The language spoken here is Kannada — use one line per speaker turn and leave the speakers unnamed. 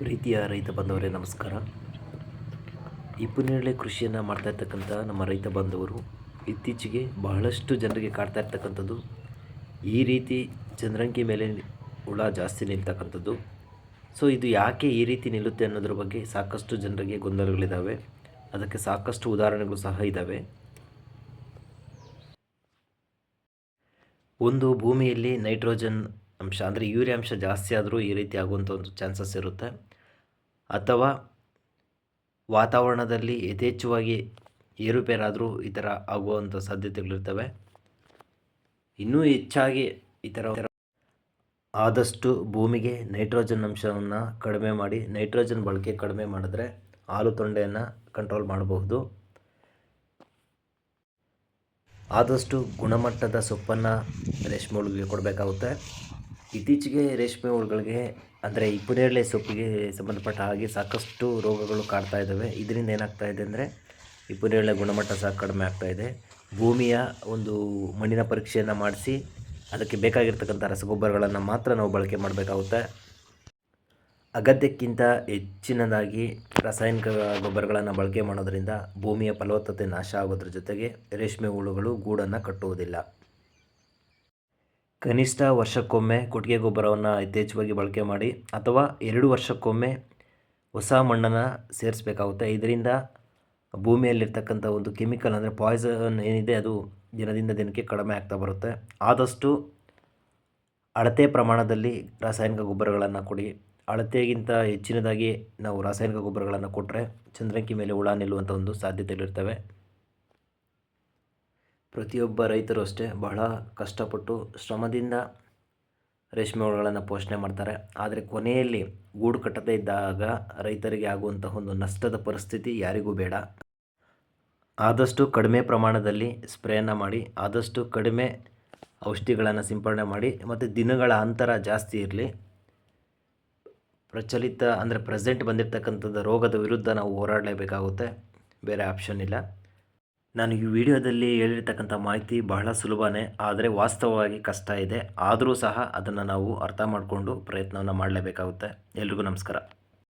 ಪ್ರೀತಿಯ ರೈತ ಬಾಂಧವರೇ, ನಮಸ್ಕಾರ. ಇಪ್ಪನೇಳೆ ಕೃಷಿಯನ್ನು ಮಾಡ್ತಾ ಇರ್ತಕ್ಕಂಥ ನಮ್ಮ ರೈತ ಬಾಂಧವರು ಇತ್ತೀಚೆಗೆ ಬಹಳಷ್ಟು ಜನರಿಗೆ ಕಾಡ್ತಾ ಇರ್ತಕ್ಕಂಥದ್ದು. ಈ ರೀತಿ ಚಂದ್ರಂಗಿ ಮೇಲೆ ಹುಳ ಜಾಸ್ತಿ ನಿಲ್ತಕ್ಕಂಥದ್ದು. ಸೊ, ಇದು ಯಾಕೆ ಈ ರೀತಿ ನಿಲ್ಲುತ್ತೆ ಅನ್ನೋದ್ರ ಬಗ್ಗೆ ಸಾಕಷ್ಟು ಜನರಿಗೆ ಗೊಂದಲಗಳಿದ್ದಾವೆ ಅದಕ್ಕೆ ಸಾಕಷ್ಟು ಉದಾಹರಣೆಗಳು ಸಹ ಇದ್ದಾವೆ ಒಂದು ಭೂಮಿಯಲ್ಲಿ ನೈಟ್ರೋಜನ್ ಅಂಶ, ಅಂದರೆ ಯೂರಿಯಾ ಅಂಶ ಜಾಸ್ತಿ ಆದರೂ ಈ ರೀತಿ ಆಗುವಂಥ ಒಂದು ಚಾನ್ಸಸ್ ಇರುತ್ತೆ. ಅಥವಾ ವಾತಾವರಣದಲ್ಲಿ ಯಥೇಚ್ಛವಾಗಿ ಏರುಪೇರಾದರೂ ಈ ಥರ ಆಗುವಂಥ ಸಾಧ್ಯತೆಗಳಿರ್ತವೆ. ಇನ್ನೂ ಹೆಚ್ಚಾಗಿ ಈ ಥರ ಆದಷ್ಟು ಭೂಮಿಗೆ ನೈಟ್ರೋಜನ್ ಅಂಶವನ್ನು ಕಡಿಮೆ ಮಾಡಿ ನೈಟ್ರೋಜನ್ ಬಳಕೆ ಕಡಿಮೆ ಮಾಡಿದ್ರೆ ಹಾಲು ತೊಂಡೆಯನ್ನು ಕಂಟ್ರೋಲ್ ಮಾಡಬಹುದು. ಆದಷ್ಟು ಗುಣಮಟ್ಟದ ಸೊಪ್ಪನ್ನು ರೇಷ್ಮೆ ಹುಳುಗಳಿಗೆ ಕೊಡಬೇಕಾಗುತ್ತೆ. ಇತ್ತೀಚೆಗೆ ರೇಷ್ಮೆ ಹುಳುಗಳಿಗೆ, ಅಂದರೆ ಈ ಪುನೇರಳೆ ಸೊಪ್ಪಿಗೆ ಸಂಬಂಧಪಟ್ಟ ಹಾಗೆ ಸಾಕಷ್ಟು ರೋಗಗಳು ಕಾಡ್ತಾ ಇದ್ದಾವೆ ಇದರಿಂದ ಏನಾಗ್ತಾ ಇದೆ ಅಂದರೆ, ಈ ಪುನೇರಳೆ ಗುಣಮಟ್ಟ ಸಹ ಕಡಿಮೆ ಆಗ್ತಾ ಇದೆ. ಭೂಮಿಯ ಒಂದು ಮಣ್ಣಿನ ಪರೀಕ್ಷೆಯನ್ನು ಮಾಡಿಸಿ, ಅದಕ್ಕೆ ಬೇಕಾಗಿರ್ತಕ್ಕಂಥ ರಸಗೊಬ್ಬರಗಳನ್ನು ಮಾತ್ರ ನಾವು ಬಳಕೆ ಮಾಡಬೇಕಾಗುತ್ತೆ. ಅಗತ್ಯಕ್ಕಿಂತ ಹೆಚ್ಚಿನದಾಗಿ ರಾಸಾಯನಿಕ ಗೊಬ್ಬರಗಳನ್ನು ಬಳಕೆ ಮಾಡೋದರಿಂದ ಭೂಮಿಯ ಫಲವತ್ತತೆ ನಾಶ ಆಗೋದ್ರ ಜೊತೆಗೆ ರೇಷ್ಮೆ ಹುಳುಗಳು ಗೂಡನ್ನು ಕಟ್ಟುವುದಿಲ್ಲ. ಕನಿಷ್ಠ ವರ್ಷಕ್ಕೊಮ್ಮೆ ಕೊಟ್ಟಿಗೆ ಗೊಬ್ಬರವನ್ನು ಯಥೇಚ್ಛವಾಗಿ ಬಳಕೆ ಮಾಡಿ ಅಥವಾ ಎರಡು ವರ್ಷಕ್ಕೊಮ್ಮೆ ಹೊಸ ಮಣ್ಣನ್ನು ಸೇರಿಸಬೇಕಾಗುತ್ತೆ. ಇದರಿಂದ ಭೂಮಿಯಲ್ಲಿರ್ತಕ್ಕಂಥ ಒಂದು ಕೆಮಿಕಲ್ ಅಂದರೆ ಪಾಯ್ಸನ್ ಏನಿದೆ ಅದು ದಿನದಿಂದ ದಿನಕ್ಕೆ ಕಡಿಮೆ ಆಗ್ತಾ ಬರುತ್ತೆ. ಆದಷ್ಟು ಅಳತೆ ಪ್ರಮಾಣದಲ್ಲಿ ರಾಸಾಯನಿಕ ಗೊಬ್ಬರಗಳನ್ನು ಕೊಡಿ. ಅಳತೆಗಿಂತ ಹೆಚ್ಚಿನದಾಗಿ ನಾವು ರಾಸಾಯನಿಕ ಗೊಬ್ಬರಗಳನ್ನು ಕೊಟ್ಟರೆ ಚಂದ್ರಂಕಿ ಮೇಲೆ ಹುಳ ನಿಲ್ಲುವಂಥ ಒಂದು ಸಾಧ್ಯತೆಗಳಿರ್ತವೆ. ಪ್ರತಿಯೊಬ್ಬ ರೈತರು ಅಷ್ಟೇ ಬಹಳ ಕಷ್ಟಪಟ್ಟು ಶ್ರಮದಿಂದ ರೇಷ್ಮೆ ಹುಳುಗಳನ್ನು ಪೋಷಣೆ ಮಾಡ್ತಾರೆ. ಆದರೆ ಕೊನೆಯಲ್ಲಿ ಗೂಡು ಕಟ್ಟದೇ ಇದ್ದಾಗ ರೈತರಿಗೆ ಆಗುವಂತಹ ಒಂದು ನಷ್ಟದ ಪರಿಸ್ಥಿತಿ ಯಾರಿಗೂ ಬೇಡ. ಆದಷ್ಟು ಕಡಿಮೆ ಪ್ರಮಾಣದಲ್ಲಿ ಸ್ಪ್ರೇಯನ್ನು ಮಾಡಿ, ಆದಷ್ಟು ಕಡಿಮೆ ಔಷಧಿಗಳನ್ನು ಸಿಂಪಡಣೆ ಮಾಡಿ, ಮತ್ತು ದಿನಗಳ ಅಂತರ ಜಾಸ್ತಿ ಇರಲಿ. ಪ್ರಚಲಿತ ಅಂದರೆ ಪ್ರೆಸೆಂಟ್ ಬಂದಿರತಕ್ಕಂಥದ್ದು ರೋಗದ ವಿರುದ್ಧ ನಾವು ಹೋರಾಡಲೇಬೇಕಾಗುತ್ತೆ. ಬೇರೆ ಆಪ್ಷನ್ ಇಲ್ಲ. ನಾನು ಈ ವಿಡಿಯೋದಲ್ಲಿ ಹೇಳಿರ್ತಕ್ಕಂಥ ಮಾಹಿತಿ ಬಹಳ ಸುಲಭನೇ, ಆದರೆ ವಾಸ್ತವವಾಗಿ ಕಷ್ಟ ಇದೆ. ಆದರೂ ಸಹ ಅದನ್ನು ನಾವು ಅರ್ಥ ಮಾಡಿಕೊಂಡು ಪ್ರಯತ್ನವನ್ನು ಮಾಡಲೇಬೇಕಾಗುತ್ತೆ. ಎಲ್ರಿಗೂ ನಮಸ್ಕಾರ.